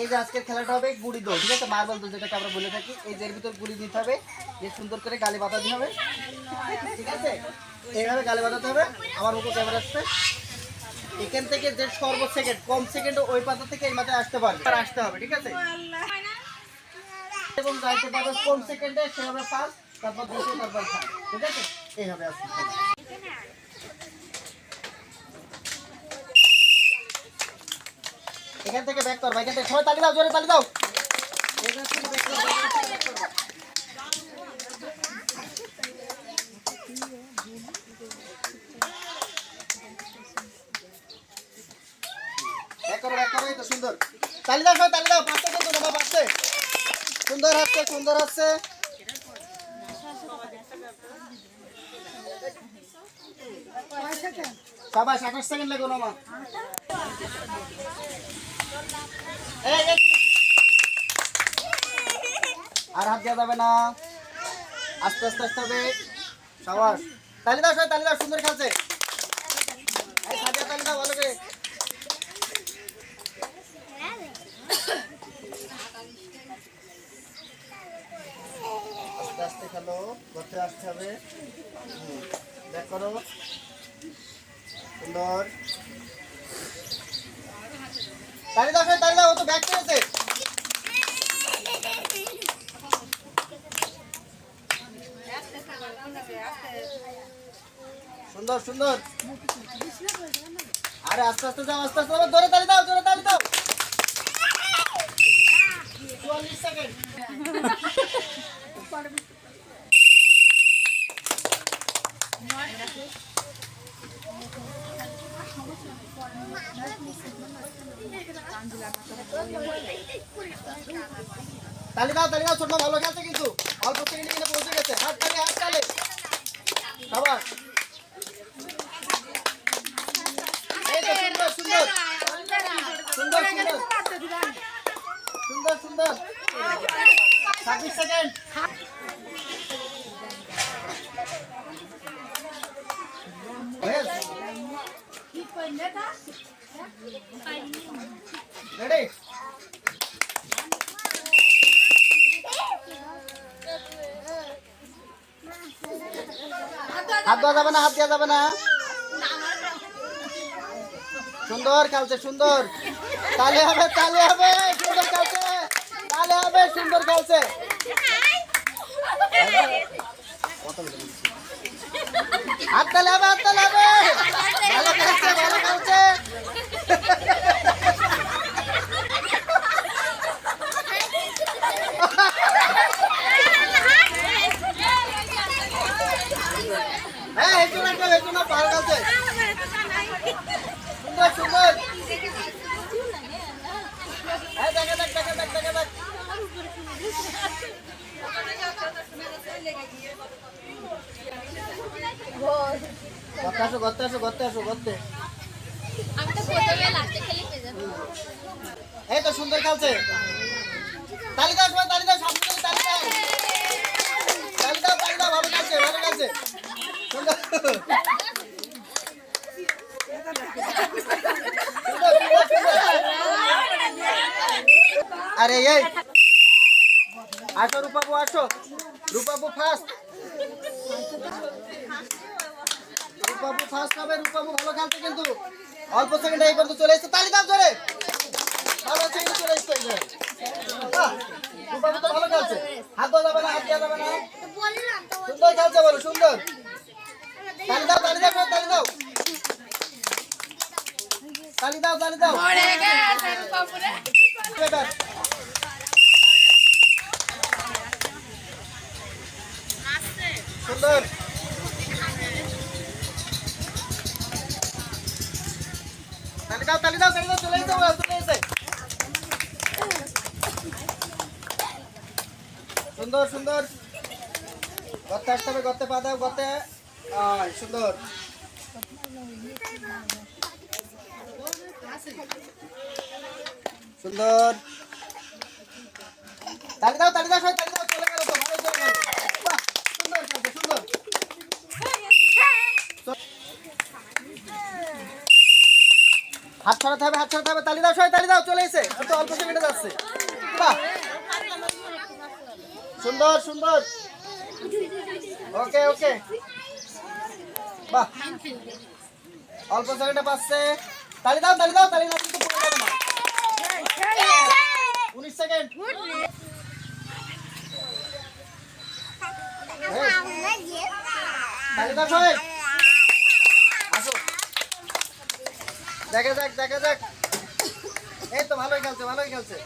এই যে আজকের খেলাটা হবে গুড়ি দৌড় ঠিক আছে? মার্বেল দৌড় যেটাকে আমরা বলে থাকি। এই যে এর ভিতর গুড়ি দিতে হবে যে সুন্দর করে গালি বাতা দিতে হবে। ঠিক আছে? এইভাবে গালি বাতাতে হবে। আমার মুখে ক্যামেরা আসছে। এখান থেকে যে সর্ব সেকেন্ড কম সেকেন্ড ওই পাতা থেকে এই মাথায় আসতে পারবে। আর আসতে হবে, ঠিক আছে? এবং যাইতে পারবে কম সেকেন্ডে সে হবে পাস, তারপর দুশো, তারপর ঠিক আছে? এই হবে আজকে খেলা। এখান থেকে ব্যাক করবা এখান থেকে। সবাই তালি দাও জোরে তালি দাও। সুন্দর। তালি দাও সবাই তালি দাও পাঁচটা কিন্তু বাবা সুন্দর হচ্ছে সুন্দর হচ্ছে সবাই আঠাশ সেকেন্ড লেগে নামা এই, এই। আর হাত দেওয়া যাবে না। আস্তে আস্তে আস্তে হবে। সাবাস। তালি দাও, সবাই, তালি দাও, সুন্দর খেলছে। তালি দাও আস্তে আস্তে খেলো করতে আসতে হবে। দেখ করো। সুন্দর। তালি দাও তালি দাও ও তো ব্যাক করেছে। সুন্দর সুন্দর। আরে আস্তে আস্তে যাও, আস্তে আস্তে ধরে তালি দাও ধরে তালি দাও চুয়াল্লিশ সেকেন্ড তালি দাও, তালি ছোট ভালো খেলছে কিন্তু। অল্প সেকেন্ডে কিন্তু পৌঁছে গেছে। হাত তালি হাত তালি। আবার সুন্দর সুন্দর। সুন্দর সুন্দর। ছাব্বিশ সেকেন্ড। রেডি হাত দেওয়া যাবে না, হাত দেওয়া যাবে না। সুন্দর খেলছে, সুন্দর। তালে হবে তালে হবে, সুন্দর খেলছে। তালে হবে, সুন্দর খেলছে। হাত তালে হবে, হাত তালে হবে ভালো খেলছে ভালো খেলছে হ্যাঁ হেঁটু না না ভালো খেলছে সুন্দর সুন্দর গর্তে আসো গর্তে আসো গর্তে আসো গর্তে আমি তো প্রথমে লাস্টে খেলে পেয়ে যাব এই তো সুন্দর খেলছে। তালি দাও তালি সামনে তালি দাও তালি ভালো খেলছে ভালো খেলছে সুন্দর সুন্দর, সুন্দর, সুন্দর। আরে এই। আসো রূপাবু আসো। রূপাবু ফার্স্ট রূপাবু ফার্স্ট হবে, রূপাবু ভালো খেলছে কিন্তু। অল্প সেকেন্ডে এই পর্যন্ত চলে এসেছে। তালি দাও জোরে। ভালো সেকেন্ডে চলে এসেছে রূপাবু তো ভালো খেলছে। হাত দেওয়া যাবে না, হাত দেওয়া যাবে না। সুন্দর খেলছে বলো, সুন্দর। তালি দাও তালি দাও। তালি দাও তালি দাও। তালি দাও এবার। সুন্দর। তালি দাও তালি দাও তালি দাও চলে এসে চলে এসে। সুন্দর সুন্দর। গর্তে আসতে হবে গর্তে পা দাও গর্তে। আয়, সুন্দর। সুন্দর। তালি দাও তালি দাও সবাই তালি দাও চলে গেল তো ভালো চলে গেল। সুন্দর খেলছে, সুন্দর। হাত ছড়াতে হবে হাত ছড়াতে হবে তালি দাও সবাই তালি দাও চলে এসে। তো অল্প সেকেন্ডে যাচ্ছে। বাহ। সুন্দর সুন্দর। ওকে ওকে। বাহ। অল্প সেকেন্ডে পাচ্ছে। তালি দাও তালি দাও, তালি না। সেকেন্ড। আসো। দেখা যাক দেখা যাক। এই তো ভালোই খেলছে ভালোই খেলছে।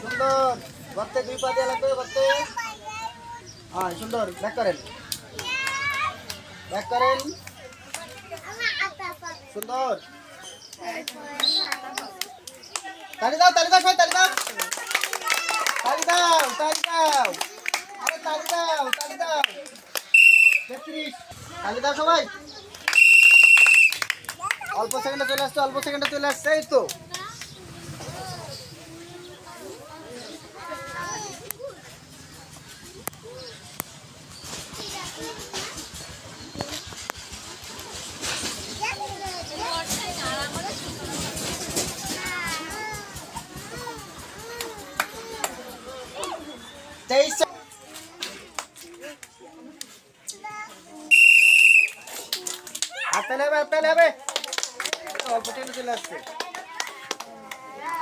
সুন্দর। গর্তে দুই পা দিয়ে লাগবে গর্তে হ্যাঁ সুন্দর ব্যাক করেন। ব্যাক করেন। সুন্দর। তালি দাও তালি দাও, সবাই তালি দাও। তালি দাও তালি দাও। আরে, তালি দাও তালি দাও। তেত্রিশ। তালি দাও সবাই। অল্প সেকেন্ডে চলে আসছে, অল্প সেকেন্ডে চলে আসছে, এই তো। সেকেন্ডে চলে আসছে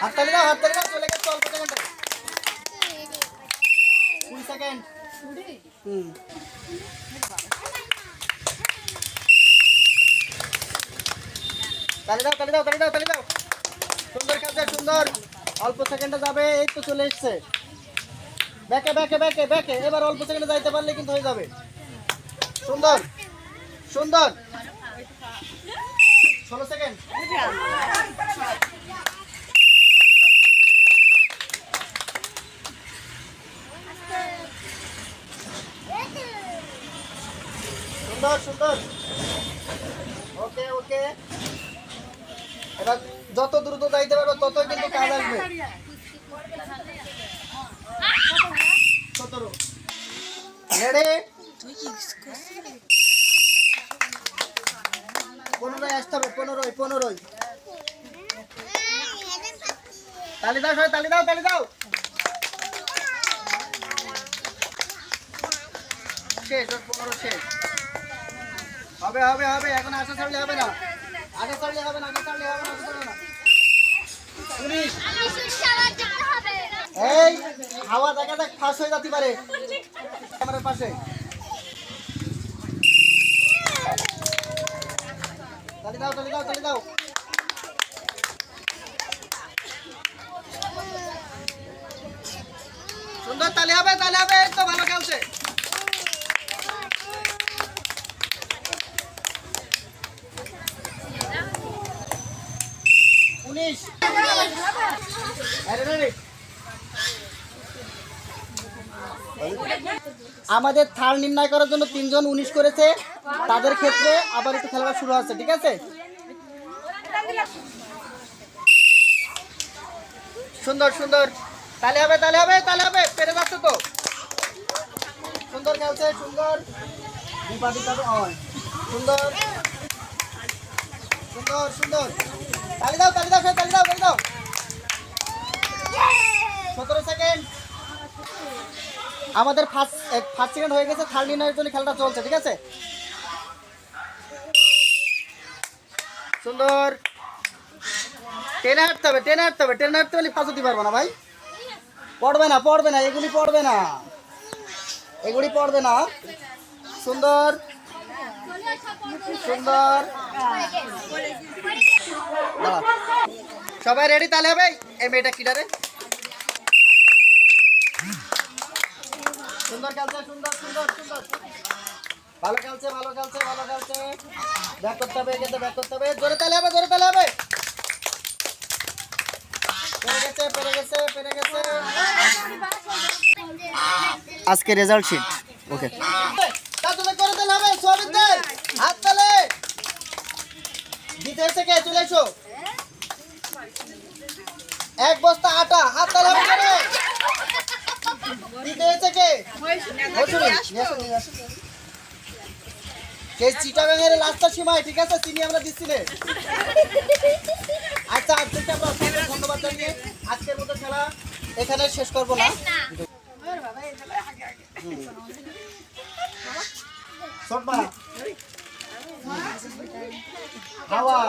হাত তালি দাও হাত তালি দাও চলে গেছে অল্প সেকেন্ডে কুড়ি সেকেন্ড হুম তালি দাও তালি দাও তালি দাও তালি দাও সুন্দর খেলছে সুন্দর অল্প সেকেন্ডে যাবে, এই তো চলে এসছে। ব্যাকে ব্যাকে ব্যাকে ব্যাকে। এবার অল্প সেকেন্ডে যাইতে পারলে কিন্তু হয়ে যাবে। সুন্দর সুন্দর। ষোলো সেকেন্ড। সুন্দর সুন্দর। ওকে ওকে। এবার যত দ্রুত যাইতে পারবে ততই কিন্তু কাজ আসবে। সতেরো। রেডি পনেরোই আসতে হবে পনেরোই পনেরোই। তালি দাও সবাই তালি দাও তালি দাও। শেষ পনেরো শেষ। হবে হবে হবে এখন আশা ছাড়লে হবে না। আগে ছাড়লে হবে না আগে ছাড়লে হবে না আগে ছাড়লে না উনিশ এই হাওয়া দেখা যাক ফাঁস হয়ে যেতে পারে। ক্যামেরার পাশে। তালি দাও তালি দাও তালি দাও। সুন্দর তালি হবে তালি হবে তো ভালো খেলছে। উনিশ আমাদের থার নির্ণয় করার জন্য তিনজন উনিশ করেছে। তাদের ক্ষেত্রে আবার একটু খেলাটা শুরু হচ্ছে, ঠিক আছে? সুন্দর সুন্দর। তালে হবে তালে হবে তালে হবে, পেরে যাচ্ছে তো। সুন্দর খেলছে, সুন্দর। সুন্দর। সুন্দর সুন্দর। তালি দাও তালি দাও তালি দাও তালি দাও সতেরো সেকেন্ড আমাদের ফার্স্ট ফার্স্ট সেকেন্ড হয়ে গেছে থার্ড ইনারের জন্য খেলাটা চলছে, ঠিক আছে? সুন্দর। টেনে হাঁটতে হবে টেনে হাঁটতে হবে টেনে হাঁটতে হলে ফাঁস দিতে পারব না ভাই। পড়বে না পড়বে না, এগুলি পড়বে না। এগুলি পড়বে না। সুন্দর। সুন্দর। সবাই রেডি তাহলে হবে? এই মেয়েটা কিটারে সুন্দর খেলছে, সুন্দর সুন্দর সুন্দর। ভালো খেলছে ভালো খেলছে ভালো খেলছে। ব্যাক করতে হবে, এগিয়ে ব্যাক করতে হবে। জোরে তালে হবে, জোরে তালে হবে। আজকে রেজাল্ট শিট ওকে করে দিলে হবে সবিত হাত তালে। দিতে হয়েছে কে? চলে এসো। এক বস্তা আটা, হাত তালা হবে। দিতে হয়েছে কে? চিটাগাঙের লাস্টার সীমায় ঠিক আছে? চিনি আমরা দিচ্ছি রে। আচ্ছা আজকে আমরা অসংখ্য ধন্যবাদ জানিয়ে আজকের মতো খেলা এখানে শেষ করব না। হাওয়া।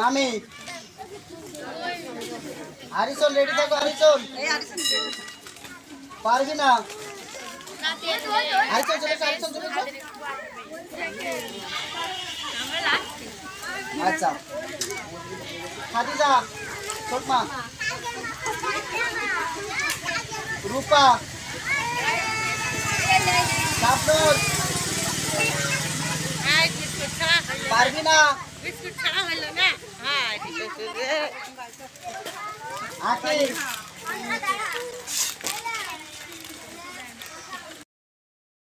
মামি। হারিসন রেডি থাকো হারিসন পারবি না? না দিয়ে তো। হারিসন চলে এসো, হারিসন চলে এসো। আমরা লাস্ট আচ্ছা। খাদিজা শর্মা রূপা। শাবনুর। 你好你